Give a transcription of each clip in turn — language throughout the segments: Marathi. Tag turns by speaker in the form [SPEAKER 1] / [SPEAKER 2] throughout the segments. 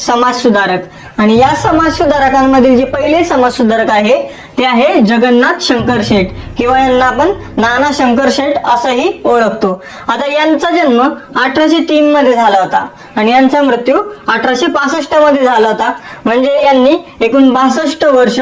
[SPEAKER 1] समाज सुधारक आणि या समाजसुधारकांमधील जे पहिले समाज सुधारक आहे ते आहे जगन्नाथ शंकर शेठ. किंवा यांना आपण नाना शंकर शेठ असंही ओळखतो. आता यांचा जन्म अठराशे तीन मध्ये झाला होता. आणि यांचा मृत्यू अठराशे पासष्टमध्ये झाला होता. म्हणजे यांनी एकूण बासष्ट वर्ष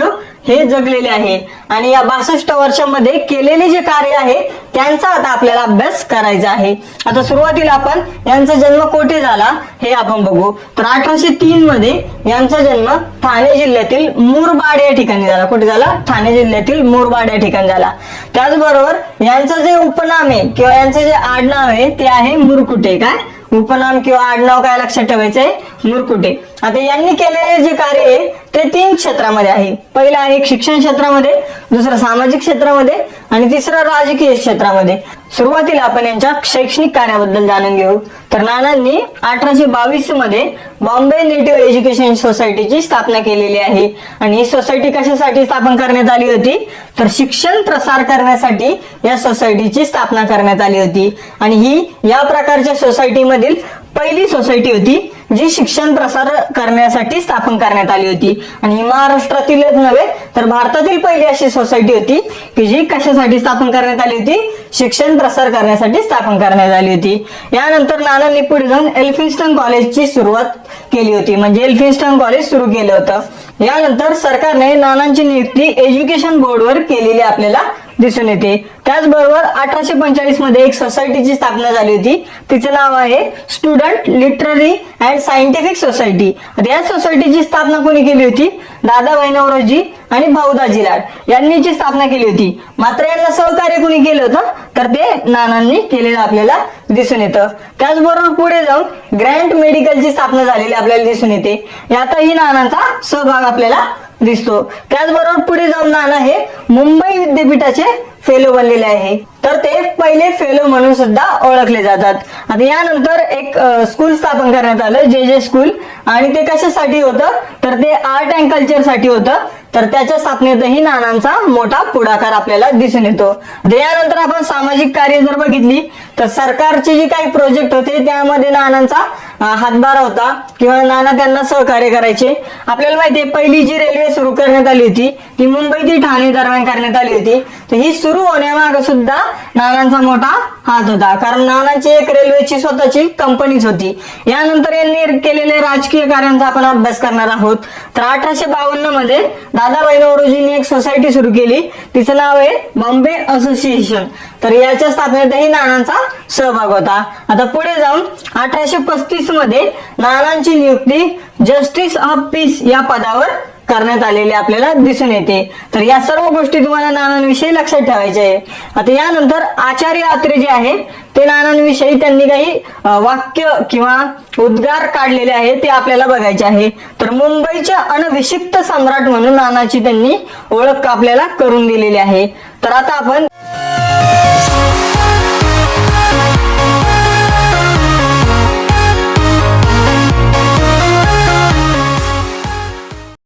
[SPEAKER 1] हे जगलेले आहे. आणि या बासष्ट वर्षामध्ये केलेले जे कार्य आहे त्यांचा आता आपल्याला अभ्यास करायचा आहे. आता सुरुवातीला आपण यांचा जन्म कोठे झाला हे आपण बघू. तर अठराशे तीन मध्ये यांचा जन्म ठाणे जिल्ह्यातील मुरबाड या ठिकाणी झाला. कुठे झाला? ठाणे जिल्ह्यातील मुरबाड या ठिकाणी झाला. त्याचबरोबर यांचं जे उपनाम आहे किंवा यांचं जे आडनाव आहे ते आहे मुरकुटे. काय? उपनाम किंवा आडनाव काय लक्षात ठेवायचं आहे मुरकुटे. आता यांनी केलेले जे कार्य आहे ते तीन क्षेत्रामध्ये आहे. पहिलं आहे शिक्षण क्षेत्रामध्ये दुसरं सामाजिक क्षेत्रामध्ये आणि तिसरं राजकीय क्षेत्रामध्ये. सुरुवातीला आपण यांच्या शैक्षणिक कार्याबद्दल जाणून घेऊ. तर नानांनी अठराशे बावीसमध्ये बॉम्बे नेटिव्ह एज्युकेशन सोसायटीची स्थापना केलेली आहे. आणि ही सोसायटी कशासाठी स्थापन करण्यात आली होती? तर शिक्षण प्रसार करण्यासाठी या सोसायटीची स्थापना करण्यात आली होती. आणि ही या प्रकारच्या सोसायटीमधील पहिली सोसायटी होती जी शिक्षण प्रसार करण्यासाठी स्थापन करण्यात आली होती. आणि महाराष्ट्रातीलच नव्हे तर भारतातील पहिली अशी सोसायटी होती की जी कशासाठी स्थापन करण्यात आली होती? शिक्षण प्रसार करण्यासाठी स्थापन करण्यात आली होती. यानंतर नानांनी पुढे जाऊन एल्फिन्स्टन कॉलेजची सुरुवात केली होती. म्हणजे एल्फिन्स्टन कॉलेज सुरू केलं होतं. यानंतर सरकारने नानांची नियुक्ती एज्युकेशन बोर्डवर केलेली आपल्याला दिसून येते. त्याचबरोबर अठराशे पंचेचाळीसमध्ये एक सोसायटीची स्थापना झाली होती. तिचं नाव आहे student literary and scientific society या सोसायटीची स्थापना कोणी केली होती? दादाभाई नवरोजी आणि भाऊदाजी लाड यांनी जी स्थापना केली होती. मात्र यांना सहकार्य कोणी केलं होतं? तर ते नानांनी केलेलं आपल्याला दिसून येतं. त्याचबरोबर पुढे जाऊन ग्रँड मेडिकलची स्थापना झालेली आपल्याला दिसून येते. यातही नानांचा सहभाग आपल्याला दिसतो. त्याचबरोबर पुढे जाऊन नाना हे मुंबई विद्यापीठाचे फेलो बनलेले आहे. तर ते पहिले फेलो म्हणून सुद्धा ओळखले जातात. आता यानंतर एक स्कूल स्थापन करण्यात आलं जे जे स्कूल आणि ते कशासाठी होतं? तर ते आर्ट अँड कल्चरसाठी होतं. तर त्याच्या स्थापनेतही नानांचा मोठा पुढाकार आपल्याला दिसून येतो. यानंतर आपण सामाजिक कार्य जर बघितली तर सरकारचे जे काही प्रोजेक्ट होते त्यामध्ये नानांचा हातभार होता. किंवा नाना त्यांना सहकार्य करायचे. आपल्याला माहिती आहे पहिली जी रेल्वे सुरू करण्यात आली होती ती मुंबई ते ठाणे दरम्यान करण्यात आली होती. तर ही सुरू होण्यामागे सुद्धा नानांचा मोठा हात होता. कारण नानांची एक रेल्वेची स्वतःची कंपनीच होती. यानंतर यांनी केलेल्या राजकीय कार्यांचा आपण अभ्यास करणार आहोत. तर अठराशे बावन्नमध्ये दादाबाई नवरोजींनी एक सोसायटी सुरू केली. तिचं नाव आहे बॉम्बे असोसिएशन. तर याच्या स्थापनेतही नानांचा सहभाग होता. आता पुढे जाऊन अठराशे पस्तीस मध्ये नानांची नियुक्ती जस्टिस ऑफ पीस या पदावर करण्यात आलेले आपल्याला दिसून येते. तर या सर्व गोष्टी तुम्हाला नानांविषयी लक्षात ठेवायच्या आहे. आता यानंतर आचार्य अत्रे जे आहे ते नानांविषयी त्यांनी काही वाक्य किंवा उद्गार काढलेले आहे ते आपल्याला बघायचे आहे. तर मुंबईच्या अनभिषिक्त सम्राट म्हणून नानाची त्यांनी ओळख आपल्याला करून दिलेली आहे. तर आता आपण